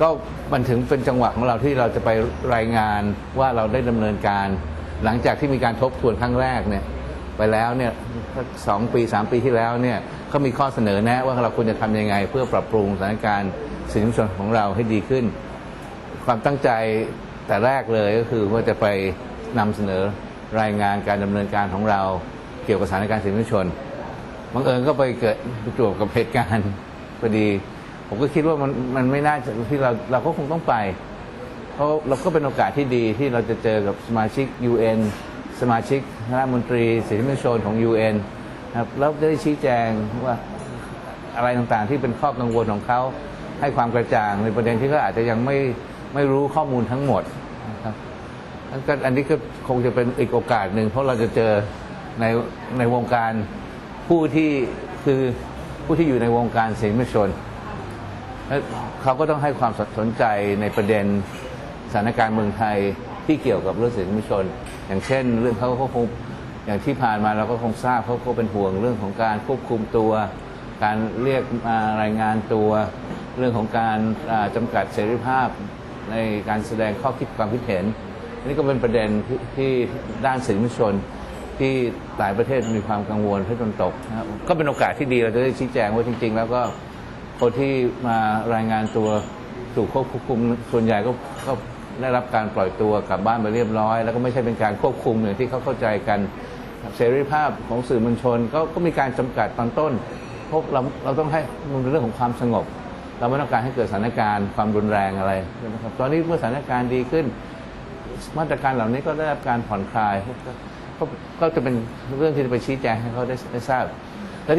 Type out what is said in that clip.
ก็มันถึงเป็นจังหวะของเราที่เราจะไปรายงานว่าเราได้ดำเนินการ หลังจากที่มีการทบทวนครั้งแรกเนี่ยไปแล้วเนี่ยสองปีสามปีที่แล้วเนี่ยเขามีข้อเสนอแนะว่าเราควรจะทำยังไง เพื่อปรับปรุงสถานการณ์สื่อมวลชนของเราให้ดีขึ้น ความตั้งใจแต่แรกเลยก็คือว่าจะไปนำเสนอรายงานการดำเนินการของเราเกี่ยวกับสถานการณ์สื่อมวลชนบังเอิญก็ไปเกิดประจวบกับเหตุการณ์พอดี ผมก็คิดว่ามันมันไม่น่าจะที่เราเราก็คงต้องไป เพราะเราก็เป็นโอกาสที่ดีที่เราจะเจอกับสมาชิก UN สมาชิกคณะมนตรีสิทธิมนุษยชนของ UN นะครับแล้วจะได้ชี้แจงว่าอะไรต่างๆที่เป็นข้อกังวลของเขาให้ความกระจ่างในประเด็นที่เขาอาจจะยังไม่ไม่รู้ข้อมูลทั้งหมดนะครับอันนี้ก็คงจะเป็นอีกโอกาสหนึ่งเพราะเราจะเจอในในวงการผู้ที่คือผู้ที่อยู่ในวงการสิทธิมนุษยชน เขาก็ต้องให้ความสนใจในประเด็นสถานการณ์เมืองไทยที่เกี่ยวกับเรื่องสิทธิมนุษยชน อย่างเช่น เรื่องเขาก็คงอย่างที่ผ่านมาเราก็คงทราบเขาก็เป็นห่วงเรื่องของการควบคุมตัว การเรียกมารายงานตัว เรื่องของการอ่าจำกัดเสรีภาพในการแสดงข้อคิดความคิดเห็นอันนี้ก็เป็นประเด็นที่ที่ด้านสิทธิมนุษยชนที่หลายประเทศมีความกังวลที่ตนตกนะครับก็เป็นโอกาสที่ดีเราจะได้ชี้แจงว่าจริง ๆ แล้วก็ คนที่มารายงานตัวถูกควบคุมส่วนใหญ่ก็ก็ได้รับการปล่อยตัวกลับบ้านไปเรียบร้อย แล้วก็ไม่ใช่เป็นการควบคุมอย่างที่เขาเข้าใจกันเสรีภาพของสื่อมวลชนก็ก็มีการจำกัดตอนต้นเพราะเราเราต้องให้มันเป็นเรื่องของความสงบ เราไม่ต้องการให้เกิดสถานการณ์ความรุนแรงอะไรนะครับตอนนี้เมื่อสถานการณ์ดีขึ้น มาตรการเหล่านี้ก็ได้รับการผ่อนคลาย ก็ก็จะเป็นเรื่องที่จะไปชี้แจงให้เขาได้ทราบ